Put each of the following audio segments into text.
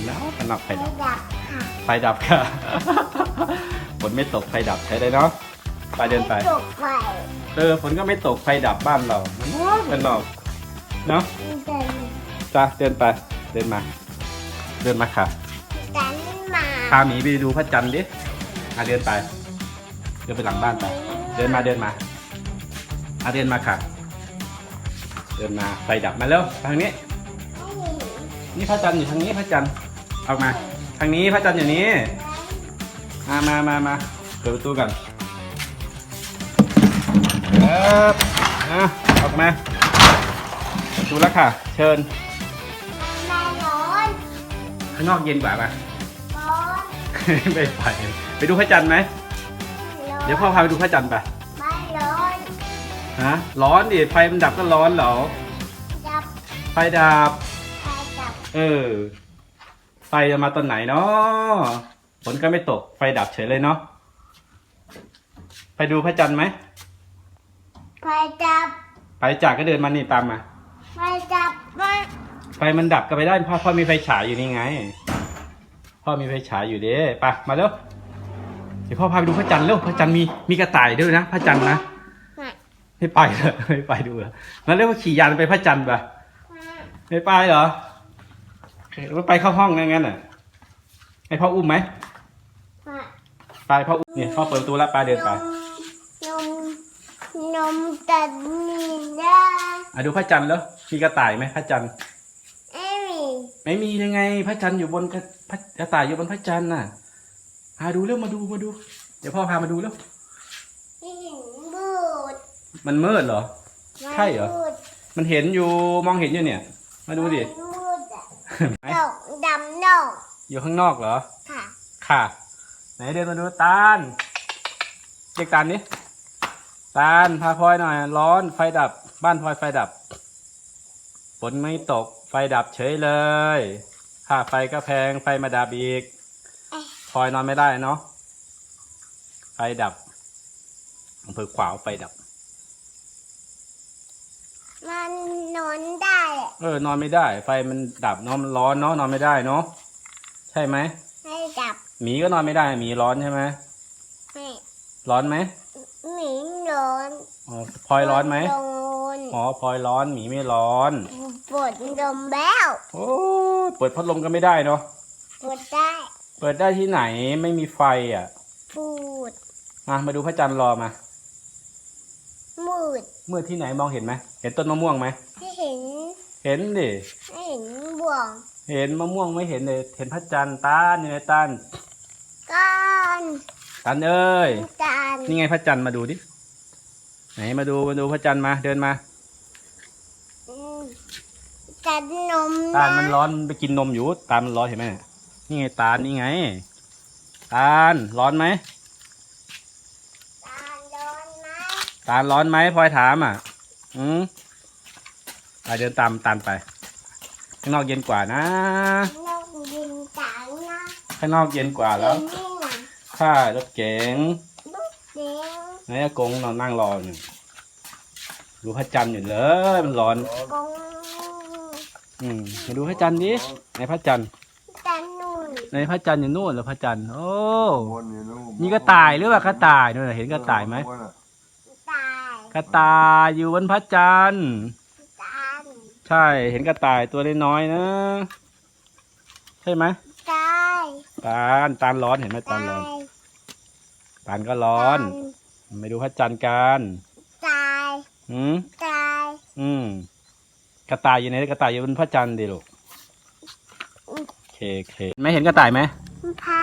มันนอกมันนอกไฟไม่ดับดับค่ะไฟดับค่ะฝนไม่ตกไฟดับใช้ได้เนาะไปเดินไปม่ตกไฟเออฝนก็ไม่ตกไฟดับบ้านเรามันนอกมันนอกเนาะเดินจ้าเดินไป เดินมา เดินมาค่ะดันมาพาหมีไปดูพระจันทร์ดิอะเดินไป เดินไปหลังบ้านไป เดินมาเดินมาอะเดินมาค่ะ เดินมาไฟดับมาแล้วทางนี้นี่พระจันทร์อยู่ทางนี้พระจันทร์ ออกมา ทางนี้พระจันทร์อยู่นี้มามามามาเปิดประตูกันครับอะออกมาประตูแล้วค่ะ เชิญไม่ร้อนข้างนอกเย็นกว่าป่ะร้อนไม่ไปไปดูพระจันทร์ไหมเดี๋ยวพ่อพาไปดูพระจันทร์ไปไม่ร้อนฮะร้อนดิไฟมันดับก็ร้อนเหรอดับไฟดับไฟดับ เออ ไฟจะมาตอนไหนเนาะฝนก็ไม่ตก ไฟดับเฉยเลยเนาะ ไปดูพระจันทร์ไหมไฟดับ ไปจากก็เดินมานี่ตามมาไฟดับมาไฟมันดับก็ไปได้พ่อพ่อมีไฟฉายอยู่นี่ไง พ่อมีไฟฉายอยู่เด้ไปมาเร็ว เดี๋ยวพ่อพาไปดูพระจันทร์เร็ว พระจันทร์มีมีกระต่ายด้วยนะ พระจันทร์นะมาไม่ไปเหรอไม่ไปดูเหรองั้นเรียกว่าขี่ยานไปพระจันทร์ปะไม่ไปเหรอ ไม่ไปเข้าห้องงั้นน่ะให้พ่ออุ้มไหมมาไปพ่ออุ้มเนี่ยพ่อเปิดประตูแล้วไปเดินไปนมนมตัดมีได้อะดูพระจันทร์แล้วมีกระต่ายไหมพระจันทร์ไม่มีไม่มียังไง พระจันทร์อยู่บนกระพระกระต่ายอยู่บนพระจันทร์น่ะหาดูเร็วมาดูมาดู เดี๋ยวพ่อพามาดูเร็วไม่เห็นบูดมันมืดเหรอ ใช่เหรอบูดมันเห็นอยู่มองเห็นอยู่เนี่ย มาดูดิบูดอะ ไหนดอกดำดอกอยู่ข้างนอกเหรอ ค่ะค่ะ ไหนเดินมาดูตาลเรียกตาลดิตาลพาพลอยหน่อย ร้อนไฟดับ บ้านพลอยไฟดับฝนไม่ตกไฟดับเฉยเลยค่าไฟก็แพงไฟมาดับอีกเอ๊ะพลอยนอนไม่ได้เนาะไฟดับอำเภอขวาวไฟดับ มันนอนได้อะ เออนอนไม่ได้ ไฟมันดับเนาะมันร้อนเนาะนอนไม่ได้เนาะใช่ไหมไม่ดับหมีก็นอนไม่ได้หมีร้อนใช่ไหมไม่ร้อนไหมหมีร้อนอ๋อพลอยร้อนไหมร้อนอ๋อพลอยร้อนหมีไม่ร้อนปวดลมแล้วโอ้ยเปิดพัดลมก็ไม่ได้เนาะปวดได้ เปิดได้ที่ไหนไม่มีไฟอะปวดมามาดูพระจันทร์รอมามืดเมื่อที่ไหนมองเห็นไหมเห็นต้นมะม่วงไหมไม่เห็น เห็นดิไม่เห็นบ่วงเห็นมะม่วงไม่เห็นเลย เห็นพระจันทร์ตาลอยู่ในตาลก้อนตาลเอ้ยจานนี่ไงพระจันทร์มาดูดิ ไหนมาดูมาดูพระจันทร์มาเดินมา อืมจัดนมตาลมันร้อนมันไปกินนมอยู่ ตาลมันร้อนเห็นไหมนี่ไงตาลนี่ไง ตาลร้อนไหม ตาร้อนไหมตาลร้อนไหมพลอยถามอะ อืมไป เดินตามตาลไปข้างนอกเย็นกว่านะนกยินตานะข้างนอกเย็นกว่าแล้วนี่นะค่ารถเก๋งลูกเด็กนายอากงนอนนั่งรออยู่ดูพระจันทร์อยู่เลยมันร้อนกงอืมมาดูพระจันทร์ดิในพระจันทร์จันนุ่นในพระจันทร์อยู่นู่นแล้วพระจันทร์โอ้วนอยู่นู่นมีกระต่ายหรือว่ากระต่ายนู่นนะเห็นกระต่ายไหมตายกระต่ายอยู่บนพระจันทร์ตาน ใช่ เห็นกระต่ายตัวน้อยๆนะ ใช่ไหมตายตาลตาลร้อนเห็นไหมตาตาลร้อนยตาลก็ร้อนไปดูพระจันทร์กันตายอืมตายอืมกระต่ายอยู่ไหนกระต่ายอยู่บนพระจันทร์ดิลูกโอเคโอเคไม่เห็นกระต่ายไหมพระ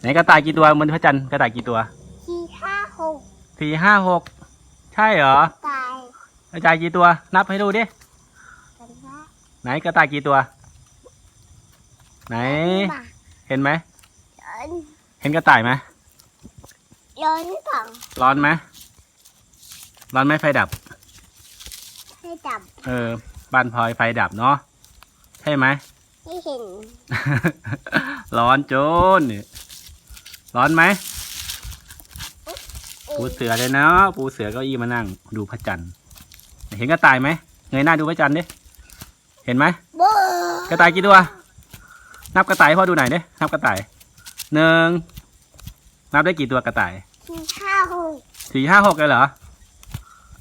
ไหนกระต่ายกี่ตัวบนพระจันทร์กระต่ายกี่ตัวที่ห้าหกสี่ห้าหกใช่เหรอตายกระต่ายกี่ตัว นับให้ดูดิกันนะ ไหนกระต่ายกี่ตัว ไหนมาเห็นไหมย้อนเห็นกระต่ายไหมย้อนฝังร้อนไหมร้อนไหมไฟดับ ให้จับเออบ้านพลอยไฟดับเนาะใช่ไหม ให้เห็นร้อนโจนนี่ร้อนไหม ปูเสือเลยเนาะปูเสือเก็อี้มานั่ง ดูพระจันทร์เห็นกระต่ายไหมเงยหน้าดูพระจันทร์ดิ เห็นไหมเบอร์กระต่ายกี่ตัวไหนนับกระต่ายให้พ่อดูหน่อยดินับกระต่ายหนึ่งนับได้กี่ตัวกระต่ายที่ข้าวสี่ห้าหกเลยเหรอ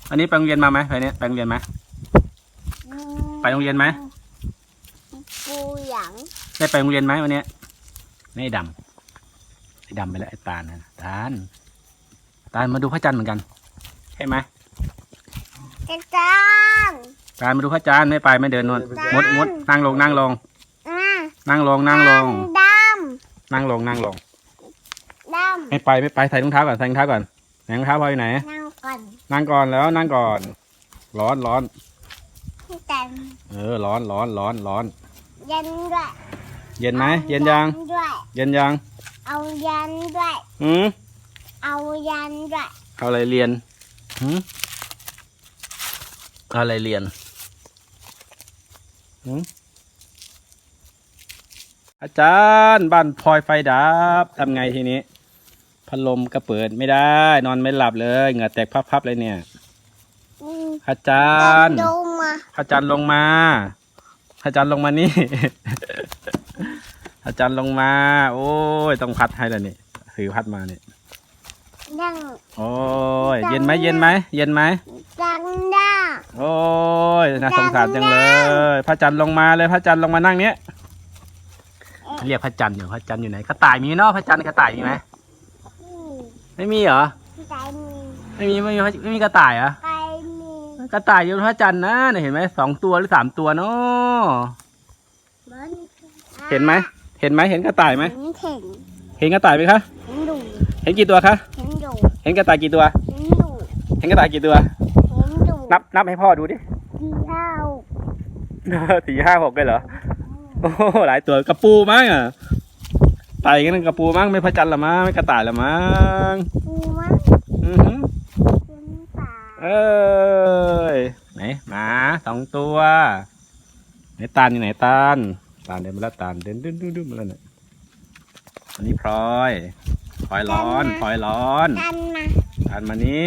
อันนี้ไปโรงเรียนมาไหมไปเนี้ยไปโรงเรียนไหมไปโรงเรียนไหมปูหยังได้ไปโรงเรียนไหมวันเนี้ยไม่ไอ้ดำไอ้ดำไปแล้วไอ้ตาลนะตาลตาลมาดูพระจันทร์เหมือนกัน ใช่ไหมกระจาน ตาลมาดูพระจันทร์ไม่ไปไม่เดินนวลมดมดนั่งลงนั่งลง อะนั่งลงนั่งลง ดนั่งลงนั่งลงำดำไม่ไปไม่ไปใส่รองเท้าก่อนใส่รองเท้าก่อนไหนรองเท้าพออยู่ไหนนั่งก่อนนั่งก่อนแล้วนั่งก่อน ร้อนร้อนแต่เออร้อนร้อนร้อนร้อนเย็นด้วยเย็นไหมเย็นยัง ด้วย เย็นยังเอายันด้วยอืมเอายันด้วย เอาอะไรเรียนหืมเอาอะไรเรียนหืม อาจารย์บ้านพลอยไฟดับทำไงทีนี้พัดลมก็เปิดไม่ได้ นอนไม่หลับเลยเหงื่อแตกพับๆเลยเนี่ยอืมอาจารย์ดูมาอาจารย์ลงมา อาจารย์ลงมานี่ อาจารย์ลงมา โอ้ยต้องพัดให้แล้วนี่ถือพัดมาเนี่ยนั่งโอ้ยเย็นไหมเย็นไหมเย็นไหมดังด้า โอ้ยน่าสงสารจังเลย พระจันทร์ลงมาเลยพระจันทร์ลงมานั่งเนี้ยเรียกพระจันทร์อยู่พระจันทร์อยู่ไหนกระต่ายมีเนาะพระจันทร์กระต่ายมีไหมอืมไม่มีเหรอใจมีไม่มีไม่มีไม่มีกระต่ายเหรอใจมีกระต่ายอยู่บนพระจันทร์นะเนี่ยเห็นไหมสองตัวหรือสามตัวเนาะบนเห็นไหมเห็นไหมเห็นกระต่ายไหมเห็นเห็นเห็นกระต่ายไหมคะเห็นดูเห็นกี่ตัวคะเห็นดูเห็นกระต่ายกี่ตัวเห็นดูเห็นกระต่ายกี่ตัวเห็ นดูนับนับให้พ่อดูดิที่ข้าวสี่ห้าหกเลยเหรอ โอ้โหหลายตัวกระปูมั้งอะไต่กันกระปูมั้งไม่พระจันทร์ละมั้งไม่กระต่ายละมั้งปูมั้งอือหือเป็นป่าเอ้ยไหนหมาสองตัวไหนตาลอยู่ไหนตาลตาลเดินมาแล้วตาลเดินดึ้นดึ้นดึ้นมาแล้วเนี่ยอันนี้พลอยพลอยร้อนพลอยร้อนกันมาตาลมานี่